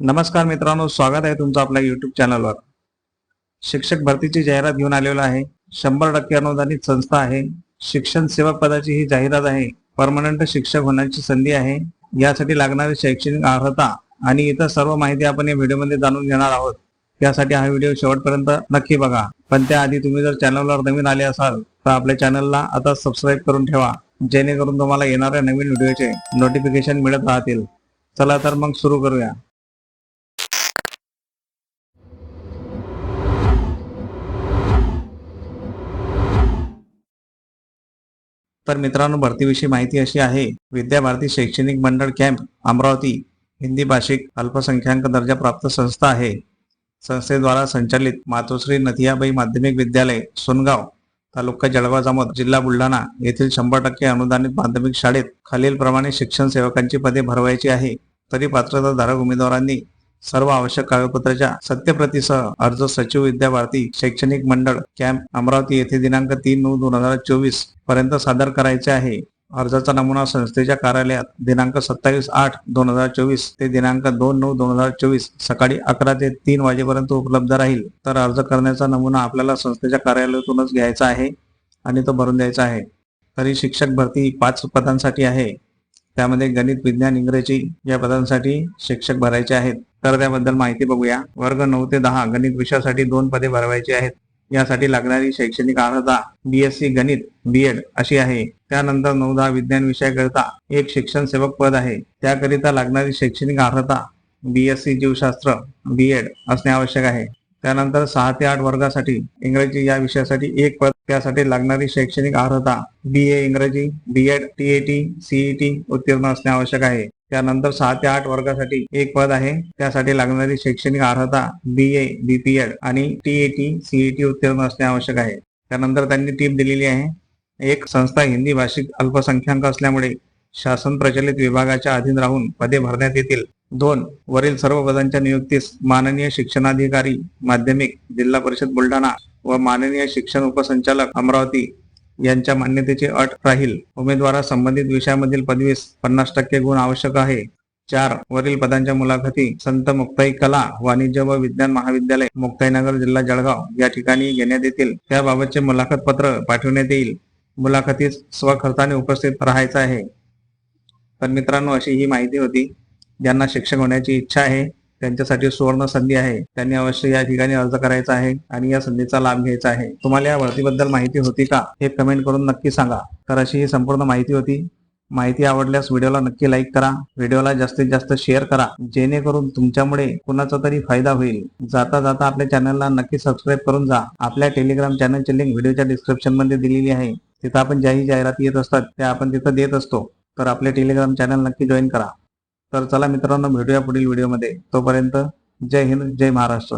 नमस्कार मित्रांनो स्वागत आहे तुमचं आपल्या युट्यूब चॅनलवर शिक्षक भरतीची जाहिरात घेऊन आलेलो आहे. शंभर टक्के अनुदानित संस्था आहे. शिक्षण सेवक पदाची ही जाहिरात आहे. परमनंट शिक्षक होण्याची संधी आहे. यासाठी लागणारी शैक्षणिक अर्हता आणि इतर सर्व माहिती आपण या व्हिडिओमध्ये जाणून घेणार आहोत. त्यासाठी हा व्हिडिओ शेवटपर्यंत नक्की बघा. पण त्याआधी तुम्ही जर चॅनलवर नवीन आले असाल तर आपल्या चॅनलला आता सबस्क्राईब करून ठेवा. जेणेकरून तुम्हाला येणाऱ्या नवीन व्हिडिओचे नोटिफिकेशन मिळत राहतील. चला तर मग सुरू करूया. तर मित्रांनो भरतीविषयी माहिती अशी आहे विद्या भारती शैक्षणिक मंडळ कॅम्प अमरावती हिंदी भाषिक अल्पसंख्याक दर्जा प्राप्त संस्था आहे. संस्थेद्वारा संचालित मातोश्री नथियाबाई माध्यमिक विद्यालय सोनगाव तालुका जळगाव जामोद जिल्हा बुलढाणा येथील शंभर टक्के अनुदानित माध्यमिक शाळेत खालीलप्रमाणे शिक्षण सेवकांची पदे भरवायची आहे. तरी पात्रता धारक उमेदवारांनी सर्व आवश्यक कागदपत्राच्या सत्यप्रतीसह अर्ज सचिव विद्या भारती शैक्षणिक मंडळ कॅम्प अमरावती येथे दिनांक तीन नऊ दोन हजार चोवीसपर्यंत सादर करायचे आहे. अर्जाचा नमुना संस्थेच्या कार्यालयात दिनांक सत्तावीस आठ दोन हजार चोवीस ते दिनांक दोन नऊ दोन हजार चोवीस सकाळी अकरा ते तीन वाजेपर्यंत उपलब्ध राहील. तर अर्ज करण्याचा नमुना आपल्याला संस्थेच्या कार्यालयातूनच घ्यायचा आहे आणि तो भरून द्यायचा आहे. तरी शिक्षक भरती पाच पदांसाठी आहे. त्यामध्ये गणित विज्ञान इंग्रजी या पदांसाठी शिक्षक भरायचे आहेत. तर त्याबद्दल माहिती बघूया. वर्ग नऊ ते दहा गणित विषयासाठी दोन पदे भरवायची आहेत. यासाठी लागणारी शैक्षणिक अर्हता बीएससी गणित बीएड अशी आहे. त्यानंतर नऊ दहा विज्ञान विषयाकरिता एक शिक्षण सेवक पद आहे. त्याकरिता लागणारी शैक्षणिक अर्हता बीएससी जीवशास्त्र बीएड असणे आवश्यक आहे. त्यानंतर सहा ते आठ वर्गासाठी इंग्रजी या विषयासाठी एक पद त्यासाठी लागणारी शैक्षणिक अर्हता बी ए इंग्रजी बीएड टीएटी सीईटी उत्तीर्ण असणे आवश्यक आहे. त्यानंतर सहा ते आठ वर्गासाठी एक पद आहे त्यासाठी लागणारी शैक्षणिक अर्हता B A B P Ed आणि टी ए टीएटी सीईटी उत्तीर्ण असणे आवश्यक आहे. त्यानंतर त्यांनी टीप दिलेली आहे एक संस्था हिंदी भाषिक अल्पसंख्याक असल्यामुळे शासन प्रचलित विभागाच्या अधीन राहून पदे भरण्यात येतील. दोन वरील सर्व पदांच्या नियुक्तीस माननीय शिक्षणाधिकारी माध्यमिक जिल्हा परिषद बुलढाणा व माननीय शिक्षण उपसंचालक अमरावती यांच्या मान्यतेची अट राहील. उमेदवारास संबंधित विषयामधील पदवीस पन्नास टक्के गुण आवश्यक आहे. चार वरील पदांच्या मुलाखती संत मुक्ताई कला वाणिज्य व विज्ञान महाविद्यालय मुक्ताईनगर जिल्हा जळगाव या ठिकाणी घेण्यात येतील. त्याबाबतचे मुलाखत पत्र पाठवण्यात येईल. मुलाखतीस स्वखर्चाने उपस्थित राहायचं आहे. तर मित्रांनो अशी ही माहिती होती. ज्यांना शिक्षक होण्याची इच्छा आहे त्यांच्यासाठी सुवर्ण संधी आहे. त्यांनी अवश्य या ठिकाणी अर्ज करायचा आहे आणि या संधीचा लाभ घ्यायचा आहे. तुम्हाला या भरतीबद्दल माहिती होती का? हे कमेंट करून नक्की सांगा. तर अशी ही संपूर्ण माहिती होती. माहिती आवडल्यास व्हिडिओला नक्की लाईक करा. व्हिडिओला जास्तीत जास्त शेअर करा. जेणेकरून तुमच्यामुळे कुणाचा तरी फायदा होईल. जाता जाता आपल्या चॅनलला नक्की सबस्क्राईब करून जा. आपल्या टेलिग्राम चॅनलची लिंक व्हिडिओच्या डिस्क्रिप्शनमध्ये दिलेली आहे. तिथं आपण ज्याही जाहिराती येत असतात त्या आपण तिथं देत असतो. तर आपले टेलिग्राम चॅनल नक्की जॉईन करा. तर चला मित्रांनो भेटूया पुढील व्हिडिओमध्ये. तोपर्यंत जय हिंद जय महाराष्ट्र.